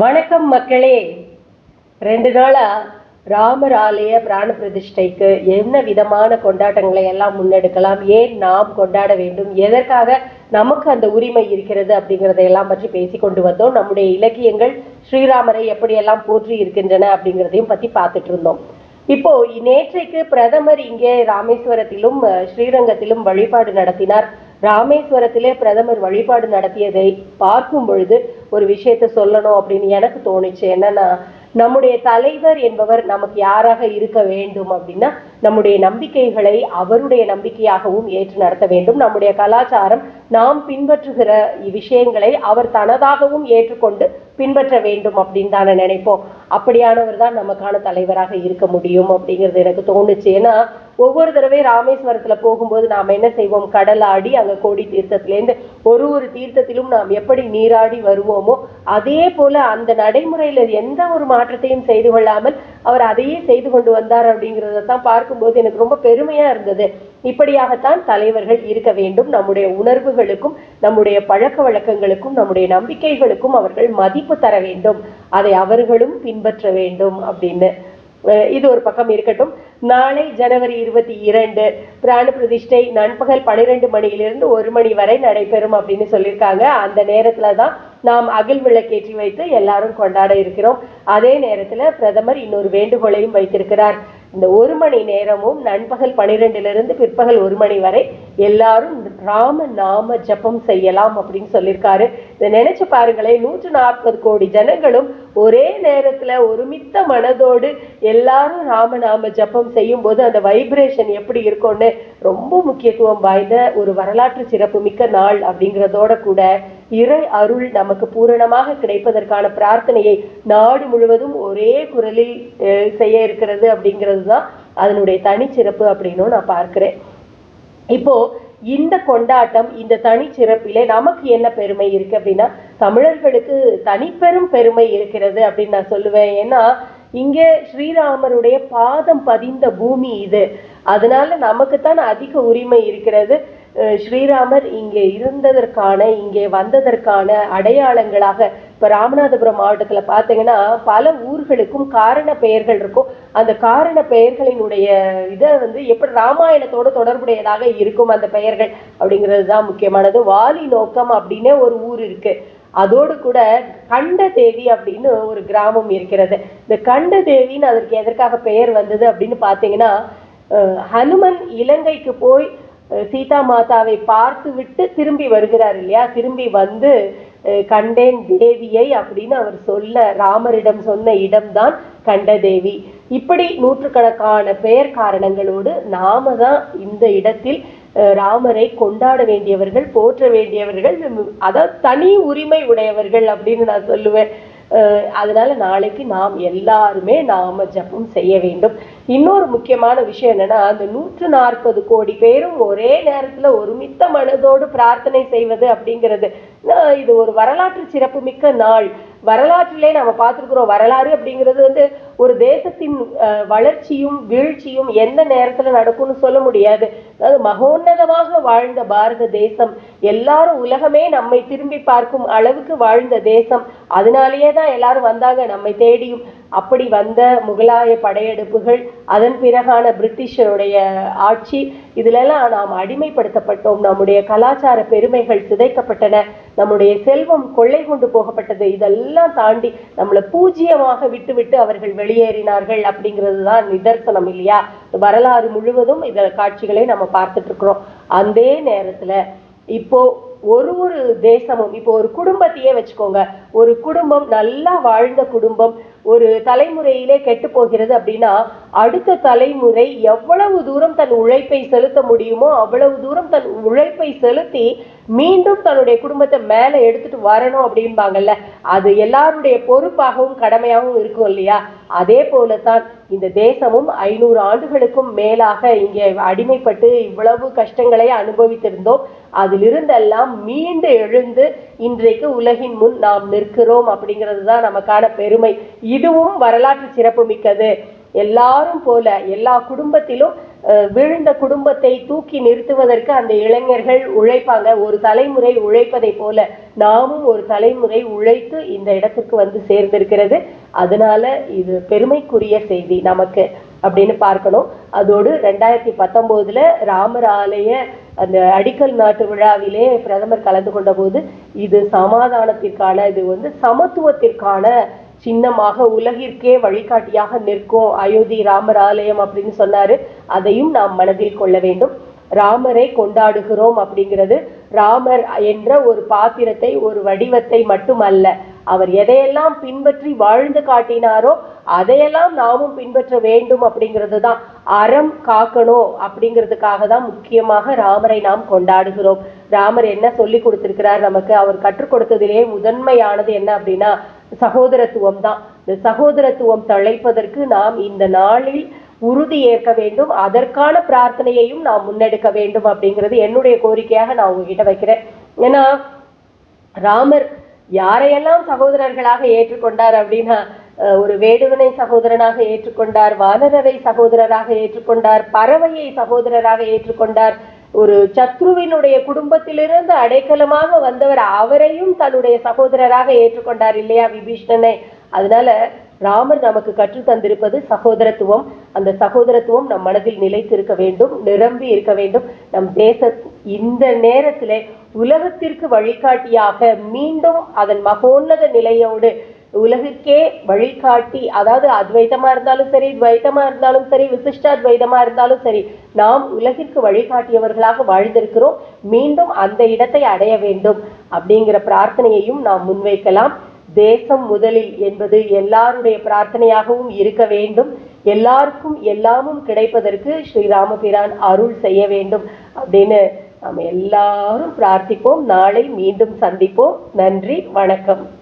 வணக்கம் மக்களே. ரெண்டு நாளா ராமர் ஆலய பிராண பிரதிஷ்டைக்கு என்ன விதமான கொண்டாட்டங்களை எல்லாம் முன்னெடுக்கலாம்? ஏன் நாம் கொண்டாட வேண்டும்? எதற்காக நமக்கு அந்த உரிமை இருக்கிறது அப்படிங்கிறதையெல்லாம் பற்றி பேசி கொண்டு வந்தோம். நம்முடைய இலக்கியங்கள் ஸ்ரீராமரை எப்படியெல்லாம் போற்றி இருக்கின்றன அப்படிங்கிறதையும் பத்தி பார்த்துட்டு இருந்தோம். இப்போ நேற்றைக்கு பிரதமர் இங்கே ராமேஸ்வரத்திலும் ஸ்ரீரங்கத்திலும் வழிபாடு நடத்தினார். ராமேஸ்வரத்திலே பிரதமர் வழிபாடு நடத்தியதை பார்க்கும் பொழுது ஒரு விஷயத்த சொல்லணும் அப்படின்னு எனக்கு தோணுச்சு. என்னன்னா நம்முடைய தலைவர் என்பவர் நமக்கு யாராக இருக்க வேண்டும் அப்படின்னா நம்முடைய நம்பிக்கைகளை அவருடைய நம்பிக்கையாகவும் ஏற்று நடத்த வேண்டும். நம்முடைய கலாச்சாரம் நாம் பின்பற்றுகிற விஷயங்களை அவர் தனதாகவும் ஏற்றுக்கொண்டு பின்பற்ற வேண்டும் அப்படின்னு தானே நினைப்போம். அப்படியானவர் தான் நமக்கான தலைவராக இருக்க முடியும் அப்படிங்கிறது எனக்கு தோணுச்சு. ஏன்னா ஒவ்வொரு தடவை ராமேஸ்வரத்துல போகும்போது நாம் என்ன செய்வோம்? கடலாடி அங்க கோடி தீர்த்தத்திலேருந்து ஒரு ஒரு தீர்த்தத்திலும் நாம் எப்படி நீராடி வருவோமோ அதே போல அந்த நடைமுறையில எந்த ஒரு மாற்றத்தையும் செய்து கொள்ளாமல் அவர் அதையே செய்து கொண்டு வந்தார் அப்படிங்கிறத தான் பார்க்கும்போது எனக்கு ரொம்ப பெருமையா இருந்தது. இப்படியாகத்தான் தலைவர்கள் இருக்க வேண்டும். நம்முடைய உணர்வுகளுக்கும் நம்முடைய பழக்க வழக்கங்களுக்கும் நம்முடைய நம்பிக்கைகளுக்கும் அவர்கள் மதிப்பு தர வேண்டும். அதை அவர்களும் பின்பற்ற வேண்டும் அப்படின்னு. இது ஒரு பக்கம் இருக்கட்டும். நாளை ஜனவரி இருபத்தி இரண்டு பிராண பிரதிஷ்டை நண்பகல் பனிரெண்டு மணியிலிருந்து ஒரு மணி வரை நடைபெறும் அப்படின்னு சொல்லியிருக்காங்க. அந்த நேரத்துல தான் நாம் அகில் விளக்கேற்றி வைத்து எல்லாரும் கொண்டாட இருக்கிறோம். அதே நேரத்துல பிரதமர் இன்னொரு வேண்டுகோளையும் வைத்திருக்கிறார். இந்த ஒரு மணி நேரமும் நண்பகல் பன்னிரெண்டிலிருந்து பிற்பகல் ஒரு மணி வரை எல்லாரும் ராம நாம ஜபம் செய்யலாம் அப்படின்னு சொல்லியிருக்காரு. இதை நினைச்சு பாருங்களேன் நூற்று நாற்பது கோடி ஜனங்களும் ஒரே நேரத்துல ஒருமித்த மனதோடு எல்லாரும் ராம நாம ஜபம் செய்யும் போது அந்த வைப்ரேஷன் எப்படி இருக்கும்னு ரொம்ப முக்கியத்துவம் வாய்ந்த ஒரு வரலாற்று சிறப்பு மிக்க நாள் அப்படிங்கிறதோட கூட இறை அருள் நமக்கு பூரணமாக கிடைப்பதற்கான பிரார்த்தனையை நாடு முழுவதும் ஒரே குரலில் அஹ், செய்ய இருக்கிறது அப்படிங்கிறது தான் அதனுடைய தனிச்சிறப்பு அப்படின்னும் நான் பார்க்கிறேன். இப்போ இந்த கொண்டாட்டம் இந்த தனிச்சிறப்பிலே நமக்கு என்ன பெருமை இருக்கு அப்படின்னா தமிழர்களுக்கு தனிப்பெரும் பெருமை இருக்கிறது அப்படின்னு நான் சொல்லுவேன். ஏன்னா இங்கே ஸ்ரீராமருடைய பாதம் பதிந்த பூமி இது. அதனால நமக்குத்தான் அதிக உரிமை இருக்கிறது. ஸ்ரீராமர் இங்கே இருந்ததற்கான இங்கே வந்ததற்கான அடையாளங்களாக இப்போ ராமநாதபுரம் மாவட்டத்தில் பார்த்தீங்கன்னா பல ஊர்களுக்கும் காரண பெயர்கள் இருக்கும். அந்த காரண பெயர்களினுடைய இதை வந்து எப்படி ராமாயணத்தோட தொடர்புடையதாக இருக்கும் அந்த பெயர்கள் அப்படிங்கிறது தான் முக்கியமானது. வாலி நோக்கம் அப்படின்னே ஒரு ஊர் இருக்குது அதோடு கூட கண்டதேவி அப்படின்னு ஒரு கிராமம் இருக்கிறது. இந்த கண்ட தேவின்னு அதற்கு எதற்காக பெயர் வந்தது அப்படின்னு பார்த்தீங்கன்னா ஹனுமன் இலங்கைக்கு போய் சீதா மாதாவை பார்த்து விட்டு திரும்பி வருகிறார் இல்லையா? திரும்பி வந்து கண்டேன் தேவியை அப்படின்னு அவர் சொல்ல ராமரிடம் சொன்ன இடம்தான் கண்டதேவி. இப்படி நூற்றுக்கணக்கான பெயர் காரணங்களோடு நாம தான் இந்த இடத்தில் ராமரை கொண்டாட வேண்டியவர்கள் போற்ற வேண்டியவர்கள் அதாவது தனி உரிமை உடையவர்கள் அப்படின்னு நான் சொல்லுவேன். அதனால நாளைக்கு நாம் எல்லாருமே நாம ஜபம் செய்ய வேண்டும். இன்னொரு முக்கியமான விஷயம் என்னன்னா அந்த நூற்று நாற்பது கோடி பேரும் ஒரே நேரத்துல ஒருமித்த மனதோடு பிரார்த்தனை செய்வது அப்படிங்கிறது. இது ஒரு வரலாற்று சிறப்புமிக்க நாள். வரலாற்றிலே நம்ம பார்த்துருக்குறோம் வரலாறு அப்படிங்கிறது வந்து ஒரு தேசத்தின் வளர்ச்சியும் வீழ்ச்சியும் எந்த நேரத்துல நடக்கும்னு சொல்ல முடியாது. அதாவது மகோன்னதமாக வாழ்ந்த பாரத தேசம் எல்லாரும் உலகமே நம்மை திரும்பி பார்க்கும் அளவுக்கு வாழ்ந்த தேசம். அதனாலேயே தான் எல்லாரும் வந்தாங்க நம்மை தேடியும். அப்படி வந்த முகலாய படையெடுப்புகள் அதன் பிறகான பிரிட்டிஷருடைய ஆட்சி இதிலெல்லாம் நாம் அடிமைப்படுத்தப்பட்டோம். நம்முடைய கலாச்சார பெருமைகள் சிதைக்கப்பட்டன. நம்முடைய செல்வம் கொள்ளை கொண்டு போகப்பட்டது. இதெல்லாம் தாண்டி நம்மளை பூஜ்ஜியமாக விட்டுவிட்டு அவர்கள் வெளியேறினார்கள் அப்படிங்கிறது தான் நிதர்சனம் இல்லையா? வரலாறு முழுவதும் இத காட்சிகளை நம்ம பார்த்துட்டு இருக்கிறோம் அந்த நேரத்துல இப்போ ஒரு ஒரு தேசமும் இப்போ ஒரு குடும்பத்தையே வச்சுக்கோங்க. ஒரு குடும்பம் நல்லா வாழ்ந்த குடும்பம் ஒரு தலைமுறையிலே கெட்டு போகிறது அப்படின்னா அடுத்த தலைமுறை எவ்வளவு தூரம் தன் உழைப்பை செலுத்த முடியுமோ அவ்வளவு தூரம் தன் உழைப்பை செலுத்தி மீண்டும் தன்னுடைய குடும்பத்தை மேலே எடுத்துட்டு வரணும் அப்படிம்பாங்கல்ல. அது எல்லாருடைய பொறுப்பாகவும் கடமையாகவும் இருக்கும் இல்லையா? அதே போலத்தான் இந்த தேசமும் ஐநூறு ஆண்டுகளுக்கும் மேலாக இங்கே அடிமைப்பட்டு இவ்வளவு கஷ்டங்களை அனுபவித்திருந்தோம். அதிலிருந்தெல்லாம் மீண்டு எழுந்து இன்றைக்கு உலகின் முன் நாம் நிற்கிறோம் அப்படிங்கிறது தான் நமக்கான பெருமை. இதுவும் வரலாற்று சிறப்பு மிக்கது எல்லாரும் போல எல்லா குடும்பத்திலும் விழுந்த குடும்பத்தை தூக்கி நிறுத்துவதற்கு அந்த இளைஞர்கள் உழைப்பாங்க. ஒரு தலைமுறை உழைப்பதை போல நாமும் ஒரு தலைமுறை உழைத்து இந்த இடத்திற்கு வந்து சேர்ந்திருக்கிறது. அதனால இது பெருமைக்குரிய செய்தி நமக்கு அப்படின்னு பார்க்கணும். அதோடு ரெண்டாயிரத்தி பத்தொன்பதுல ராமர் ஆலய அந்த அடிக்கல் நாட்டு விழாவிலே பிரதமர் கலந்து கொண்ட போது இது சமாதானத்திற்கான இது வந்து சமத்துவத்திற்கான சின்னமாக உலகிற்கே வழிகாட்டியாக நிற்கும் அயோத்தி ராமர் ஆலயம் அப்படின்னு சொன்னாரு. அதையும் நாம் மனதில் கொள்ள வேண்டும். ராமரை கொண்டாடுகிறோம் அப்படிங்கிறது ராமர் என்ற ஒரு பாத்திரத்தை ஒரு வடிவத்தை மட்டுமல்ல. அவர் எதையெல்லாம் பின்பற்றி வாழ்ந்து காட்டினாரோ அதையெல்லாம் நாமும் பின்பற்ற வேண்டும் அப்படிங்கிறது தான். அறம் காக்கணும் அப்படிங்கிறதுக்காக தான் முக்கியமாக ராமரை நாம் கொண்டாடுகிறோம். ராமர் என்ன சொல்லி கொடுத்திருக்கிறார்? நமக்கு அவர் கற்றுக் கொடுத்ததிலே முதன்மையானது என்ன அப்படின்னா சகோதரத்துவம் தான் இந்த சகோதரத்துவம் தழைப்பதற்கு நாம் இந்த நாளில் உறுதி ஏற்க வேண்டும். அதற்கான பிரார்த்தனையையும் நாம் முன்னெடுக்க வேண்டும் அப்படிங்கிறது என்னுடைய கோரிக்கையாக நான் உங்ககிட்ட வைக்கிறேன். ஏன்னா ராமர் யாரையெல்லாம் சகோதரர்களாக ஏற்றுக்கொண்டார் அப்படின்னா ஒரு வேடுவனை சகோதரனாக ஏற்றுக்கொண்டார் வானரரை சகோதரராக ஏற்றுக்கொண்டார் பறவையை சகோதரராக ஏற்றுக்கொண்டார் ஒரு சத்ருவினுடைய குடும்பத்திலிருந்து அடைக்கலமாக வந்தவர் அவரையும் தன்னுடைய சகோதரராக ஏற்றுக்கொண்டார் இல்லையா விபீஷ்ணனை? அதனால ராமர் நமக்கு கற்று தந்திருப்பது சகோதரத்துவம். அந்த சகோதரத்துவம் நம் மனதில் நிலைத்திருக்க வேண்டும் நிரம்பி இருக்க வேண்டும். நம் தேச இந்த நேரத்திலே உலகத்திற்கு வழிகாட்டியாக மீண்டும் அதன் மகோன்னத நிலையோடு உலகிற்கே வழிகாட்டி அதாவது அத்வைதமா இருந்தாலும் சரி துவைதமா இருந்தாலும் சரி விசிஷ்டாத்வைதமா இருந்தாலும் சரி நாம் உலகிற்கு வழிகாட்டியவர்களாக வாழ்ந்திருக்கிறோம். மீண்டும் அந்த இடத்தை அடைய வேண்டும் அப்படிங்கிற பிரார்த்தனையையும் நாம் முன்வைக்கலாம். தேசம் முதலில் என்பது எல்லாருடைய பிரார்த்தனையாகவும் இருக்க வேண்டும். எல்லாருக்கும் எல்லாமும் கிடைப்பதற்கு ஸ்ரீராமபிரான் அருள் செய்ய வேண்டும் அப்படின்னு நாம் எல்லாரும் பிரார்த்திப்போம். நாளை மீண்டும் சந்திப்போம். நன்றி வணக்கம்.